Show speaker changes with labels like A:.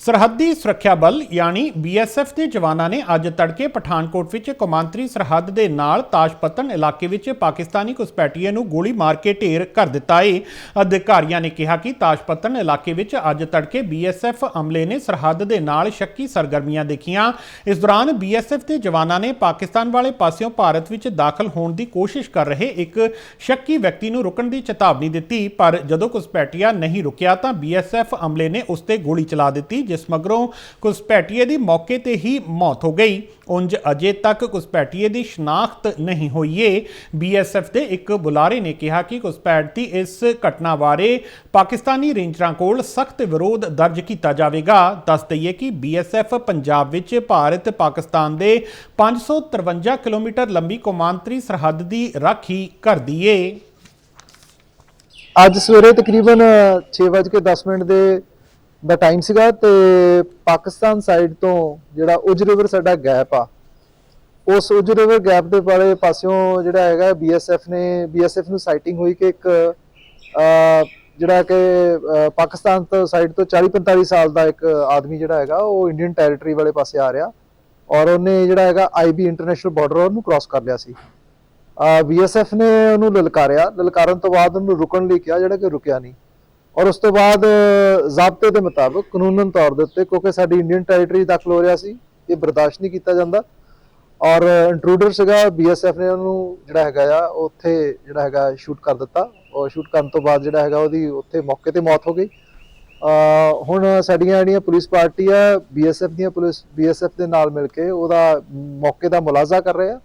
A: ਸਰਹੱਦੀ ਸੁਰੱਖਿਆ ਬਲ, ਯਾਨੀ ਬੀਐਸਐਫ ਦੇ ਜਵਾਨਾਂ ਨੇ ਅੱਜ ਤੜਕੇ ਪਠਾਨਕੋਟ ਵਿੱਚ ਕੌਮਾਂਤਰੀ ਸਰਹੱਦ ਦੇ ਨਾਲ ਤਾਸ਼ਪਤਨ ਇਲਾਕੇ ਵਿੱਚ ਪਾਕਿਸਤਾਨੀ ਘੁਸਪੈਠੀਏ ਨੂੰ ਗੋਲੀ ਮਾਰ ਕੇ ਢੇਰ ਕਰ ਦਿੱਤਾ ਏ। ਅਧਿਕਾਰੀਆਂ ਨੇ ਕਿਹਾ ਕਿ ਤਾਸ਼ਪਤਨ ਇਲਾਕੇ ਵਿੱਚ ਅੱਜ ਤੜਕੇ ਬੀਐਸਐਫ ਅਮਲੇ ਨੇ ਸਰਹੱਦ ਦੇ ਨਾਲ ਸ਼ੱਕੀ ਸਰਗਰਮੀਆਂ ਦੇਖੀਆਂ। ਇਸ ਦੌਰਾਨ ਬੀਐਸਐਫ ਦੇ ਜਵਾਨਾਂ ਨੇ ਪਾਕਿਸਤਾਨ ਵਾਲੇ ਪਾਸਿਓਂ ਭਾਰਤ ਵਿੱਚ ਦਾਖਲ ਹੋਣ ਦੀ ਕੋਸ਼ਿਸ਼ ਕਰ ਰਹੇ ਇੱਕ ਸ਼ੱਕੀ ਵਿਅਕਤੀ ਨੂੰ ਰੁਕਣ ਦੀ ਚੇਤਾਵਨੀ ਦਿੱਤੀ, ਪਰ ਜਦੋਂ ਘੁਸਪੈਠੀਆ ਨਹੀਂ ਰੁਕਿਆ ਤਾਂ ਬੀਐਸਐਫ ਅਮਲੇ ਨੇ ਉਸ ਤੇ ਗੋਲੀ ਚਲਾ ਦਿੱਤੀ ਜਿਸ ਮਗਰੋਂ ਘੁਸਪੈਠੀਏ ਦੀ ਮੌਕੇ ਤੇ ਹੀ ਮੌਤ ਹੋ ਗਈ। ਉਂਝ ਅਜੇ ਤੱਕ ਘੁਸਪੈਠੀਏ ਦੀ ਸ਼ਨਾਖਤ ਨਹੀਂ ਹੋਈ ਏ। ਬੀਐਸਐਫ ਦੇ ਇੱਕ ਬੁਲਾਰੇ ਨੇ ਕਿਹਾ ਕਿ ਘੁਸਪੈਠ ਦੀ ਇਸ ਘਟਨਾ ਬਾਰੇ ਪਾਕਿਸਤਾਨੀ ਰੇਂਜਰਾਂ ਕੋਲ ਸਖਤ ਵਿਰੋਧ ਦਰਜ ਕੀਤਾ ਜਾਵੇਗਾ। ਦੱਸ ਦਈਏ ਕਿ ਬੀਐਸਐਫ ਪੰਜਾਬ ਵਿੱਚ ਭਾਰਤ ਪਾਕਿਸਤਾਨ ਦੇ 553 ਕਿਲੋਮੀਟਰ ਲੰਬੀ ਕੌਮਾਂਤਰੀ ਸਰਹੱਦ ਦੀ ਰਾਖੀ ਕਰਦੀ ਏ।
B: ਅੱਜ ਸਵੇਰੇ ਤਕਰੀਬਨ 6:10 ਮਿੰਟ ਦੇ ਦਾ ਟਾਈਮ ਸੀਗਾ ਤੇ ਪਾਕਿਸਤਾਨ ਸਾਈਡ ਤੋਂ ਜਿਹੜਾ ਉਜ ਰਿਵਰ ਸਾਡਾ ਗੈਪ ਆ, ਉਸ ਉਜ ਰਿਵਰ ਗੈਪ ਦੇ ਵਾਲੇ ਪਾਸਿਓਂ ਜਿਹੜਾ ਹੈਗਾ ਬੀਐਸਐਫ ਨੇ ਬੀਐਸਐਫ ਨੂੰ ਸਾਈਟਿੰਗ ਹੋਈ ਕਿ ਇੱਕ ਜਿਹੜਾ ਕਿ ਪਾਕਿਸਤਾਨ ਤੋਂ ਸਾਈਡ ਤੋਂ 40-45 ਸਾਲ ਦਾ ਇੱਕ ਆਦਮੀ ਜਿਹੜਾ ਹੈਗਾ, ਉਹ ਇੰਡੀਅਨ ਟੈਰੀਟਰੀ ਵਾਲੇ ਪਾਸੇ ਆ ਰਿਹਾ ਔਰ ਉਹਨੇ ਜਿਹੜਾ ਹੈਗਾ ਆਈਬੀ ਇੰਟਰਨੈਸ਼ਨਲ ਬਾਰਡਰ ਉਹਨੂੰ ਕ੍ਰਾਸ ਕਰ ਲਿਆ ਸੀ। ਬੀਐਸਐਫ ਨੇ ਉਹਨੂੰ ਲਲਕਾਰਿਆ, ਲਲਕਾਰਨ ਤੋਂ ਬਾਅਦ ਉਹਨੂੰ ਰੁਕਣ ਲਈ ਕਿਹਾ, ਜਿਹੜਾ ਕਿ ਰੁਕਿਆ ਨਹੀਂ। ਔਰ ਉਸ ਤੋਂ ਬਾਅਦ ਜ਼ਾਬਤੇ ਦੇ ਮੁਤਾਬਕ ਕਾਨੂੰਨਨ ਤੌਰ ਦੇ ਉੱਤੇ, ਕਿਉਂਕਿ ਸਾਡੀ ਇੰਡੀਅਨ ਟੈਰੀਟਰੀ ਦਾਖਲ ਹੋ ਰਿਹਾ ਸੀ, ਇਹ ਬਰਦਾਸ਼ਤ ਨਹੀਂ ਕੀਤਾ ਜਾਂਦਾ। ਔਰ ਇੰਟਰੂਡਰ ਸੀਗਾ ਬੀਐਸਐਫ ਨੇ ਉਹਨੂੰ ਜਿਹੜਾ ਹੈਗਾ ਆ ਉੱਥੇ ਜਿਹੜਾ ਹੈਗਾ ਸ਼ੂਟ ਕਰ ਦਿੱਤਾ। ਔਰ ਸ਼ੂਟ ਕਰਨ ਤੋਂ ਬਾਅਦ ਜਿਹੜਾ ਹੈਗਾ ਉਹਦੀ ਉੱਥੇ ਮੌਕੇ ਤੇ ਮੌਤ ਹੋ ਗਈ। ਹੁਣ ਸਾਡੀਆਂ ਜਿਹੜੀਆਂ ਪੁਲਿਸ ਪਾਰਟੀ ਆ ਬੀਐਸਐਫ ਦੀਆਂ ਪੁਲਿਸ ਬੀਐਸਐਫ ਦੇ ਨਾਲ ਮਿਲ ਕੇ ਉਹਦਾ ਮੌਕੇ ਦਾ ਮੁਲਾਜ਼ਾ ਕਰ ਰਹੇ ਆ।